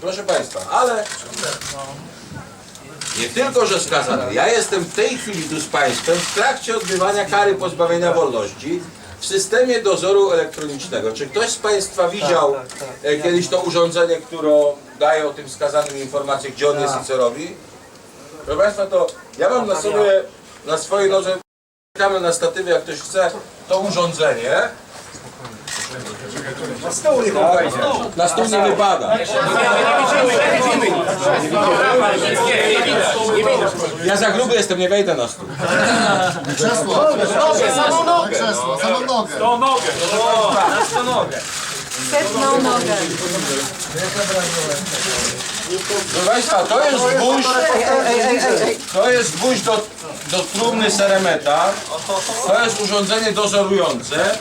Proszę Państwa, ale nie tylko, że skazany. Ja jestem w tej chwili tu z Państwem w trakcie odbywania kary pozbawienia wolności w systemie dozoru elektronicznego. Czy ktoś z Państwa widział tak, tak. e, kiedyś to urządzenie, które daje o tym skazanym informację, gdzie on jest i co robi? Proszę Państwa, to ja mam na sobie, na swojej nodze, czekamy na statywie, jak ktoś chce, to urządzenie. Na stół on wejdzie. Na stół nie wypada. Ja za gruby jestem, nie wejdę na stół. Krzesło, samą nogę. Krzesło, samą nogę. To nogę. Nogę. Setną nogę. Proszę Państwa, to jest gwóźdź, to jest gwóźdź do, do trumny seremeta. To jest urządzenie dozorujące.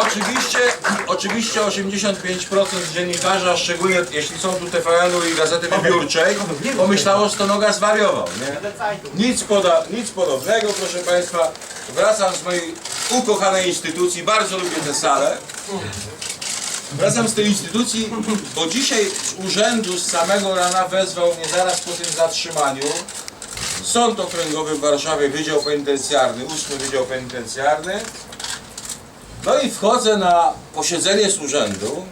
Oczywiście, oczywiście 85% dziennikarzy, a szczególnie jeśli są tu TVN-u i Gazety Wybiórczej, pomyślało, że to noga zwariował. Nie? Nic, poda, nic podobnego, proszę Państwa. Wracam z mojej ukochanej instytucji, bardzo lubię tę salę. Wracam z tej instytucji, bo dzisiaj z urzędu z samego rana wezwał mnie zaraz po tym zatrzymaniu Sąd Okręgowy w Warszawie, Wydział Penitencjarny, ósmy Wydział Penitencjarny. No i wchodzę na posiedzenie z urzędu,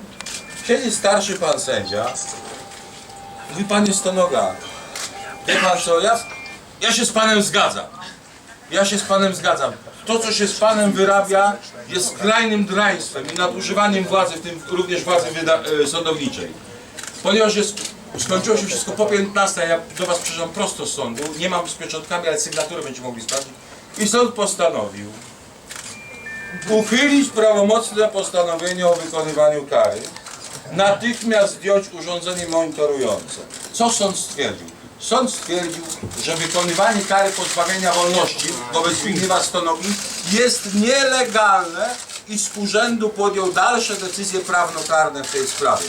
siedzi starszy pan sędzia, mówi panie Stonoga, wie pan co, ja, ja się z panem zgadzam. Ja się z panem zgadzam. To, co się z panem wyrabia, jest skrajnym draństwem i nadużywaniem władzy, w tym również władzy e, sądowniczej. Ponieważ jest, skończyło się wszystko po 15, a ja do was przyjeżdżam prosto z sądu, nie mam z pieczątkami, ale sygnatury będziecie mogli sprawdzić. I sąd postanowił uchylić prawomocne postanowienie o wykonywaniu kary, natychmiast zdjąć urządzenie monitorujące. Co sąd stwierdził? Sąd stwierdził, że wykonywanie kary pozbawienia wolności wobec Zbigniewa Stonogi jest nielegalne i z urzędu podjął dalsze decyzje prawnokarne w tej sprawie.